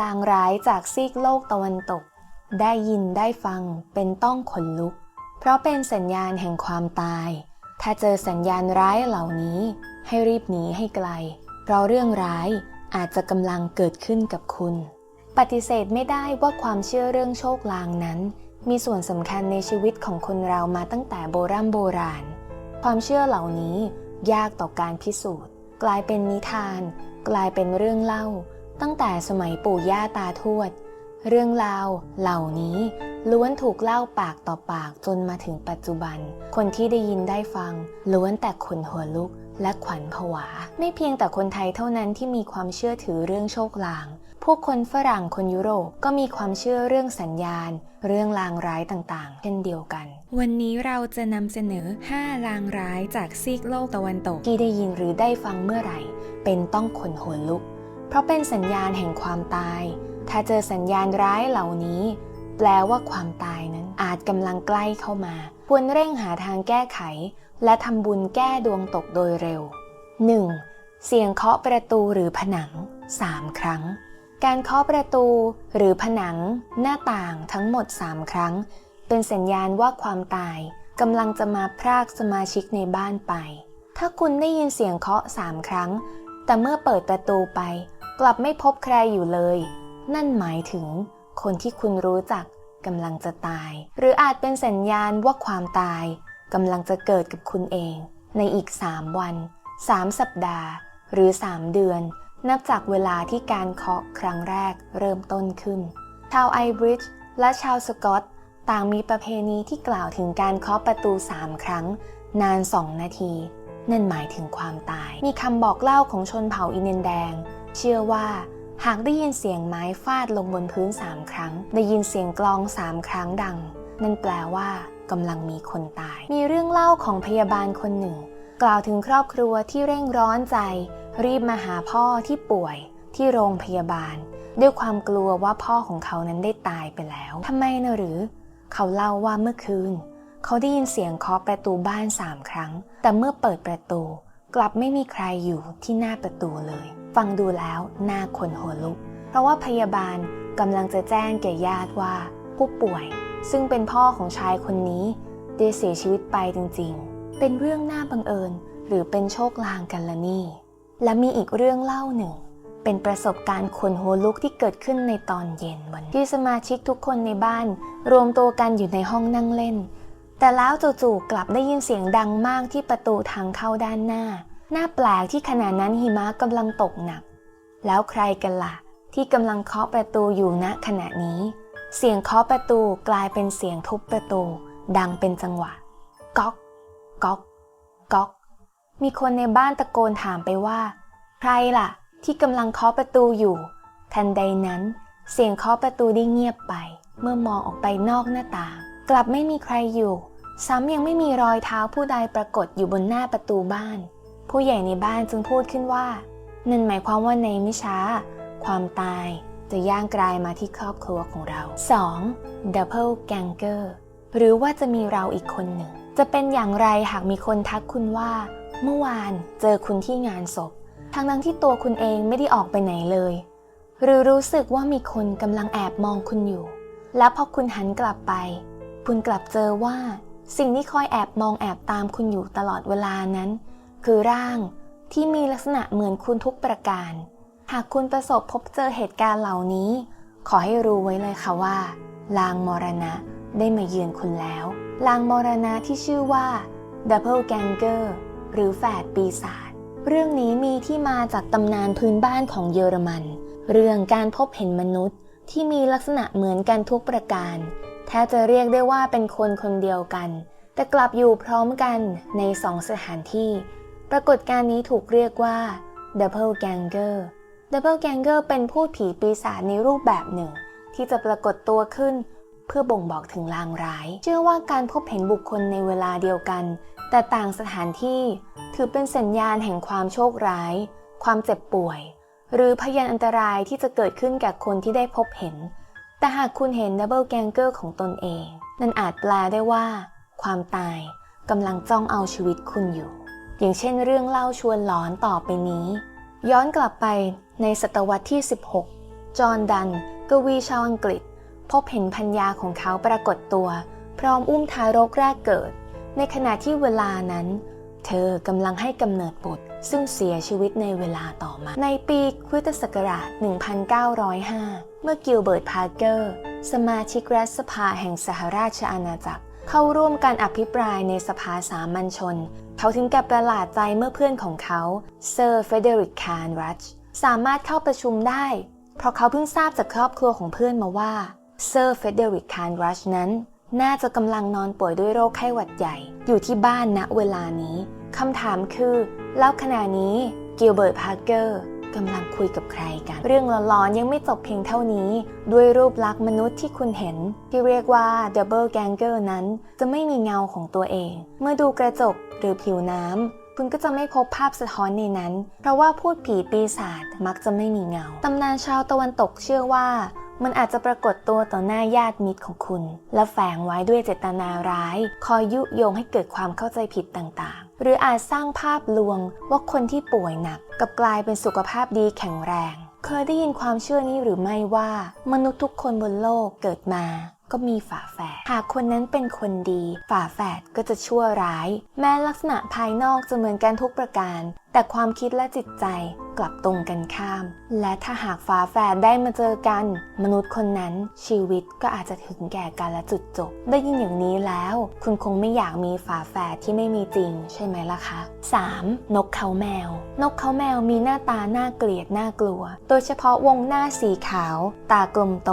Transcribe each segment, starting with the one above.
ลางร้ายจากซีกโลกตะวันตก ได้ยินได้ฟังเป็นต้องขนลุก เพราะเป็นสัญญาณแห่งความตาย ถ้าเจอสัญญาณร้ายเหล่านี้ ให้รีบหนีให้ไกล เพราะเรื่องร้ายอาจจะกำลังเกิดขึ้นกับคุณ ปฏิเสธไม่ได้ว่าความเชื่อเรื่องโชคลางนั้น มีส่วนสำคัญในชีวิตของคนเรามาตั้งแต่โบราณโบราณ ความเชื่อเหล่านี้ยากต่อการพิสูจน์ กลายเป็นนิทาน กลายเป็นเรื่องเล่า ตั้งแต่สมัยปู่ย่าตาทวด เรื่องราวเหล่านี้ล้วนถูกเล่าปากต่อปากจนมาถึงปัจจุบัน คนที่ได้ยินได้ฟัง ล้วนแต่ขนหัวลุกและขวัญผวา ไม่เพียงแต่คนไทยเท่านั้นที่มีความเชื่อถือเรื่องโชคลาง พวกคนฝรั่งคนยุโรปก็มีความเชื่อเรื่องสัญญาณ เรื่องลางร้ายต่างๆ เช่นเดียวกัน วันนี้เราจะนำเสนอ 5 ลางร้ายจากซีกโลกตะวันตก ที่ได้ยินหรือได้ฟังเมื่อไหร่ เป็นต้องขนหัวลุก เพราะเป็นสัญญาณแห่งความตาย ถ้าเจอสัญญาณร้ายเหล่านี้ แปลว่าความตายนั้นอาจกำลังใกล้เข้ามา ควรเร่งหาทางแก้ไข และทำบุญแก้ดวงตกโดยเร็ว 1. เสียงเคาะประตูหรือผนัง 3 ครั้ง การเคาะประตูหรือผนัง หน้าต่างทั้งหมด 3 ครั้ง เป็นสัญญาณว่าความตายกำลังจะมาพรากสมาชิกในบ้านไป ถ้าคุณได้ยินเสียงเคาะสามครั้ง แต่เมื่อเปิดประตูไป กลับไม่พบใครอยู่เลย นั่นหมายถึง คนที่คุณรู้จักกำลังจะตาย หรืออาจเป็นสัญญาณว่าความตายกำลังจะเกิดกับคุณเอง ในอีก 3 วัน 3 สัปดาห์ หรือ 3 เดือน นับจากเวลาที่การเคาะครั้งแรกเริ่มต้นขึ้น ชาวไอบริดจ์และชาวสกอตต่างมีประเพณีที่กล่าวถึงการเคาะประตู 3 ครั้ง นาน 2 นาที นั่นหมายถึงความตาย มีคำบอกเล่าของชนเผ่าอินเดียนแดง เชื่อว่าหากได้ยินเสียงไม้ฟาดลงบนพื้น3ครั้ง ได้ยินเสียงกลอง3ครั้งดัง นั่นแปลว่ากำลังมีคนตาย มีเรื่องเล่าของพยาบาลคนหนึ่ง กล่าวถึงครอบครัวที่เร่งร้อนใจ รีบมาหาพ่อที่ป่วยที่โรงพยาบาล ด้วยความกลัวว่าพ่อของเขานั้นได้ตายไปแล้วทำไมนะหรือ เขาเล่าว่าเมื่อคืน เขาได้ยินเสียงเคาะประตูบ้านสามครั้ง แต่เมื่อเปิดประตู กลับไม่มีใครอยู่ที่หน้าประตูเลย ฟังดูแล้วน่าขนหัวลุก เพราะว่าพยาบาลกำลังจะแจ้งแก่ญาติว่า ผู้ป่วย ซึ่งเป็นพ่อของชายคนนี้ได้เสียชีวิตไปจริงๆ เป็นเรื่องน่าบังเอิญหรือเป็นโชคลางกันละนี่ และมีอีกเรื่องเล่าหนึ่ง เป็นประสบการณ์ขนหัวลุกที่เกิดขึ้นในตอนเย็นวันที่สมาชิกทุกคนในบ้าน รวมตัวกันอยู่ในห้องนั่งเล่น แต่แล้วจู่ๆกลับได้ยินเสียงดังมากที่ประตูทางเข้าด้านหน้า น่าแปลกที่ขณะนั้นหิมะกำลังตกหนัก แล้วใครกันล่ะ ที่กำลังเคาะประตูอยู่ณขณะนี้ เสียงเคาะประตูกลายเป็นเสียงทุบประตู ดังเป็นจังหวะ ก๊อก ก๊อก ก๊อก มีคนในบ้านตะโกนถามไปว่า ใครล่ะ ที่กำลังเคาะประตูอยู่ ทันใดนั้น เสียงเคาะประตูได้เงียบไป เมื่อมองออกไปนอกหน้าต่าง กลับไม่มีใครอยู่ ซ้ำยังไม่มีรอยเท้าผู้ใดปรากฏอยู่บนหน้าประตูบ้าน ผู้ใหญ่ในบ้านจึงพูดขึ้นว่า นั่นหมายความว่าในไม่ช้า ความตายจะย่างกลายมาที่ครอบครัวของเรา 2. Double Ganger หรือว่าจะมีเราอีกคนหนึ่ง จะเป็นอย่างไรหากมีคนทักคุณว่า เมื่อวานเจอคุณที่งานศพทั้งทั้งที่ตัวคุณเองไม่ได้ออกไปไหนเลย หรือรู้สึกว่ามีคนกำลังแอบมองคุณอยู่ แล้วพอคุณหันกลับไป คุณกลับเจอว่า สิ่งที่คอยแอบมองแอบตามคุณอยู่ตลอดเวลานั้น คือร่างที่มีลักษณะเหมือนคุณทุกประการ หากคุณประสบพบเจอเหตุการณ์เหล่านี้ ขอให้รู้ไว้เลยค่ะว่า ลางมรณะได้มาเยือนคุณแล้ว ลางมรณะที่ชื่อว่า Double Ganger หรือแฝดปีศาจเรื่องนี้มีที่มาจากตำนานพื้นบ้านของเยอรมัน เรื่องการพบเห็นมนุษย์ที่มีลักษณะเหมือนกันทุกประการแทบจะเรียกได้ว่าเป็นคนคนเดียวกัน แต่กลับอยู่พร้อมกันในสองสถานที่ ปรากฏการณ์นี้ถูกเรียกว่า Double Ganger Double Ganger เป็นพูดผีปีศาจในรูปแบบหนึ่ง ที่จะปรากฏตัวขึ้น เพื่อบ่งบอกถึงลางร้าย เชื่อว่าการพบเห็นบุคคลในเวลาเดียวกัน แต่ต่างสถานที่ ถือเป็นสัญญาณแห่งความโชคร้าย ความเจ็บป่วย หรือพยานอันตรายที่จะเกิดขึ้นแก่คนที่ได้พบเห็น แต่หากคุณเห็น Double Ganger ของตนเอง นั่นอาจแปลได้ว่า ความตายกำลังจ้องเอาชีวิตคุณอยู่ อย่างเช่นเรื่องเล่าชวนหลอนต่อไปนี้ ย้อนกลับไปในศตวรรษที่ 16 จอห์นดัน กวีชาวอังกฤษ พบเห็นพัญญาของเขาปรากฏตัว พร้อมอุ้มทารกแรกเกิด ในขณะที่เวลานั้น เธอกำลังให้กำเนิดบุตร ซึ่งเสียชีวิตในเวลาต่อมา ในปีคริสตศักราช 1905 เมื่อกิลเบิร์ต พาร์เกอร์ สมาชิกรัฐสภาแห่งสหราชอาณาจักร เข้าร่วมการอภิปรายในสภาสามัญชน เขาถึงกับประหลาดใจเมื่อเพื่อนของเขาเซอร์เฟเดริกคานรัชสามารถเข้าประชุมได้ เพราะเขาเพิ่งทราบจากครอบครัวของเพื่อนมาว่าเซอร์เฟเดริกคานรัชนั้นน่าจะกำลังนอนป่วยด้วยโรคไข้หวัดใหญ่ อยู่ที่บ้านณเวลานี้คำถามคือ แล้วขณะนี้กิลเบิร์ตพาร์เกอร์ กำลังคุยกับใครกัน เรื่องหลอนๆยังไม่จบเพียงเท่านี้ ด้วยรูปลักษณ์มนุษย์ที่คุณเห็น ที่เรียกว่าดับเบิลแกงเกอร์นั้น จะไม่มีเงาของตัวเอง เมื่อดูกระจกหรือผิวน้ำคุณก็จะไม่พบภาพสะท้อนในนั้น เพราะว่าพูดผีปีศาจมักจะไม่มีเงา ตำนานชาวตะวันตกเชื่อว่า มันอาจจะปรากฏตัวต่อหน้าญาติมิตรของคุณ และแฝงไว้ด้วยเจตนาร้าย คอยยุยงให้เกิดความเข้าใจผิดต่าง หรืออาจสร้างภาพลวงว่าคนที่ป่วยหนักกับกลายเป็นสุขภาพดีแข็งแรง เคยได้ยินความเชื่อนี้หรือไม่ว่า มนุษย์ทุกคนบนโลกเกิดมาก็มีฝาแฝด หากคนนั้นเป็นคนดี ฝาแฝดก็จะชั่วร้าย แม้ลักษณะภายนอกจะเหมือนกันทุกประการ แต่ความคิดและจิตใจกลับตรงกันข้าม และถ้าหากฝาแฝดได้มาเจอกัน มนุษย์คนนั้นชีวิตก็อาจจะถึงแก่การละจุดจบ ได้ยินอย่างนี้แล้ว คุณคงไม่อยากมีฝาแฝดที่ไม่มีจริง ใช่ไหมล่ะคะ 3. นกเขาแมว นกเขาแมวมีหน้าตาน่าเกลียดน่ากลัว โดยเฉพาะวงหน้าสีขาว ตากลมโต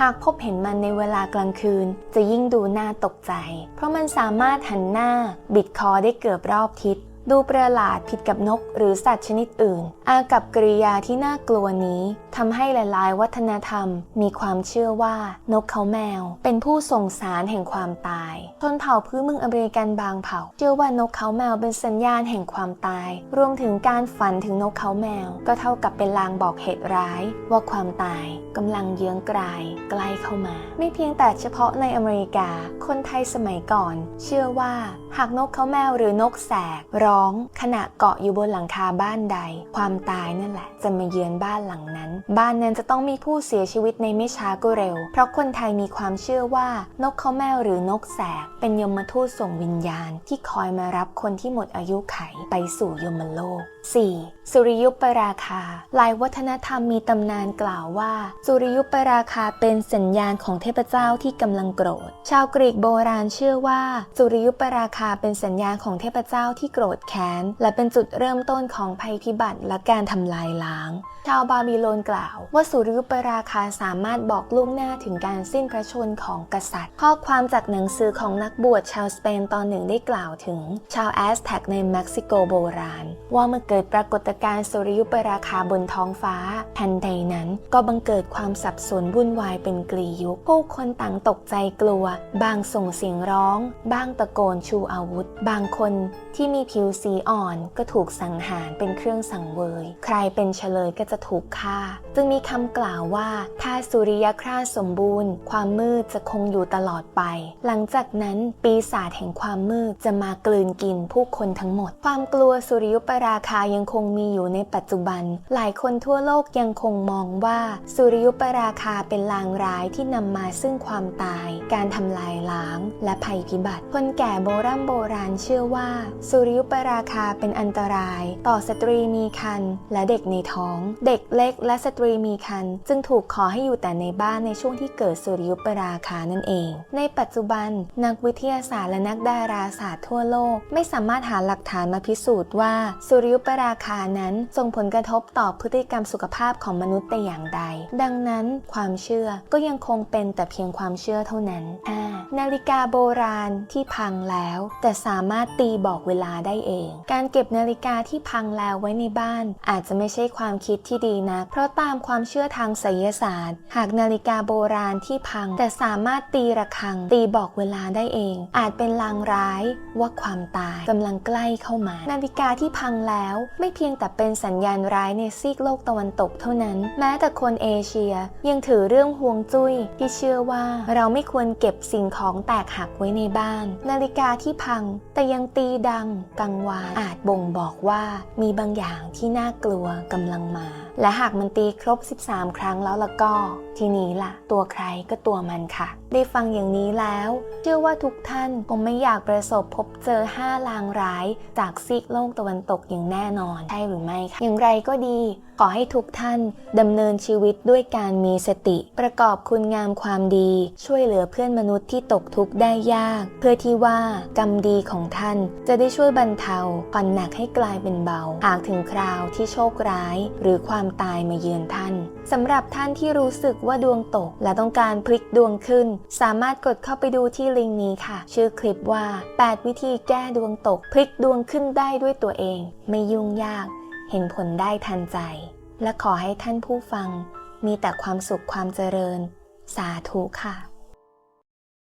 หากพบเห็นมันในเวลากลางคืน จะยิ่งดูน่าตกใจ เพราะมันสามารถหันหน้า บิดคอได้เกือบรอบทิศ ดูประหลาดผิดกับนกหรือสัตว์ชนิดอื่น อากับกริยาที่น่ากลัวนี้ทำให้หลาย ๆ วัฒนธรรม มีความเชื่อว่า นกเขาแมว เป็นผู้ส่งสารแห่งความตายชนเผ่าพื้นเมืองอเมริกันบางเผ่า เชื่อว่านกเขาแมวเป็นสัญญาณแห่งความตาย รวมถึงการฝันถึงนกเขาแมว ก็เท่ากับเป็นลางบอกเหตุร้าย ว่าความตายกำลังเยื้องกลายใกล้เข้ามา ไม่เพียงแต่เฉพาะในอเมริกา คนไทยสมัยก่อน เชื่อว่า หากนกเขาแมวหรือนกแสกร้องขณะเกาะอยู่บนหลังคาบ้านใด ความตายนั่นแหละ จะมาเยือนบ้านหลังนั้น บ้านนั้นจะต้องมีผู้เสียชีวิตในไม่ช้าก็เร็ว เพราะคนไทยมีความเชื่อว่า นกเขาแมวหรือนกแสก เป็นยมทูตส่งวิญญาณ ที่คอยมารับคนที่หมดอายุไขไปสู่ยมโลก 4. สุริยุปราคา หลายวัฒนธรรมมีตำนานกล่าวว่า สุริยุปราคาเป็นสัญญาณของเทพเจ้าที่กำลังโกรธ ชาวกรีกโบราณเชื่อว่า สุริยุปราคาเป็นสัญญาณของเทพเจ้าที่โกรธแค้น และเป็นจุดเริ่มต้นของภัยพิบัติและการทำลายล้าง ชาวบาบิโลนกล่าว ว่าสุริยุปราคาสามารถบอกล่วงหน้าถึงการสิ้นพระชนม์ของกษัตริย์ ข้อความจากหนังสือของนักบวชชาวสเปนตอนหนึ่งได้กล่าวถึง ชาวแอสแท็กในเม็กซิโกโบราณ ว่าเมื่อเกิดปรากฏการณ์สุริยุปราคาบนท้องฟ้าทันใดนั้นก็บังเกิดความสับสนวุ่นวายเป็นกลียุคผู้คนต่างตกใจกลัว บางส่งเสียงร้องบ้างตะโกนชูอาวุธ บางคนที่มีผิวสีอ่อนก็ถูกสังหารเป็นเครื่องสังเวย ใครเป็นเฉลยก็จะถูกฆ่า จึงมีคำกล่าวว่าถ้าสุริยคราสสมบูรณ์ ความมืดจะคงอยู่ตลอดไป หลังจากนั้นปีศาจแห่งความมืดจะมากลืนกินผู้คนทั้งหมด ความกลัวสุริยุปราคายังคงมีอยู่ในปัจจุบัน หลายคนทั่วโลกยังคงมองว่าสุริยุปราคาเป็นลางร้ายที่นำมาซึ่งความตาย การทำลายล้าง และภัยพิบัติ คนแก่โบราณโบราณเชื่อว่า สุริยุปราคาเป็นอันตราย ต่อสตรีมีครรภ์และเด็กในท้อง เด็กเล็กและสตรีมีครรภ์จึงถูกขอให้อยู่แต่ในบ้านในช่วงที่เกิดสุริยุปราคานั่นเอง ในปัจจุบัน นักวิทยาศาสตร์และนักดาราศาสตร์ทั่วโลก ไม่สามารถหาหลักฐานมาพิสูจน์ว่า สุริยุปราคานั้นส่งผลกระทบต่อพฤติกรรมสุขภาพของมนุษย์แต่อย่างใด ดังนั้นความเชื่อก็ยังคงเป็นแต่เพียงความเชื่อเท่านั้น 5. นาฬิกาโบราณที่พังแล้ว แต่สามารถตีบอกเวลาได้เองการเก็บนาฬิกาที่พังแล้วไว้ในบ้าน อาจจะไม่ใช่ความคิดที่ดีนัก เพราะตามความเชื่อทางไสยศาสตร์ หากนาฬิกาโบราณที่พัง แต่สามารถตีระฆัง ตีบอกเวลาได้เอง อาจเป็นลางร้ายว่าความตายกำลังใกล้เข้ามา นาฬิกาที่พังแล้วไม่เพียงแต่เป็นสัญญาณร้ายในซีกโลกตะวันตกเท่านั้น แม้แต่คนเอเชียยังถือเรื่องฮวงจุ้ยที่เชื่อว่าเราไม่ควรเก็บสิ่งของแตกหักไว้ในบ้าน นาฬิกาที่พังแต่ยังตีดังกังวาน อาจบ่งบอกว่ามีบางอย่างที่น่ากลัวกำลังมา และหากมันตีครบ 13 ครั้งแล้วละก็ ทีนี้ล่ะ ตัวใครก็ตัวมันค่ะ ได้ฟังอย่างนี้แล้ว เชื่อว่าทุกท่านคงไม่อยากประสบพบเจอ5ลางร้ายจากซีกโลกตะวันตกอย่างแน่นอนใช่หรือไม่คะอย่างไรก็ดี ขอให้ทุกท่านดำเนินชีวิตด้วยการมีสติ ประกอบคุณงามความดี ช่วยเหลือเพื่อนมนุษย์ที่ตกทุกข์ได้ยาก เพื่อที่ว่ากรรมดีของท่านจะได้ช่วยบรรเทาผ่อนหนักให้กลายเป็นเบา หากถึงคราวที่โชคร้าย หรือความตายมาเยือนท่านสำหรับท่านที่รู้สึกว่าดวงตก และต้องการพลิกดวงขึ้น สามารถกดเข้าไปดูที่ลิงก์นี้ค่ะ ชื่อคลิปว่า 8 วิธีแก้ดวงตก พลิกดวงขึ้นได้ด้วยตัวเอง ไม่ยุ่งยาก เห็นผลได้ทันใจ และขอให้ท่านผู้ฟัง มีแต่ความสุขความเจริญ สาธุค่ะ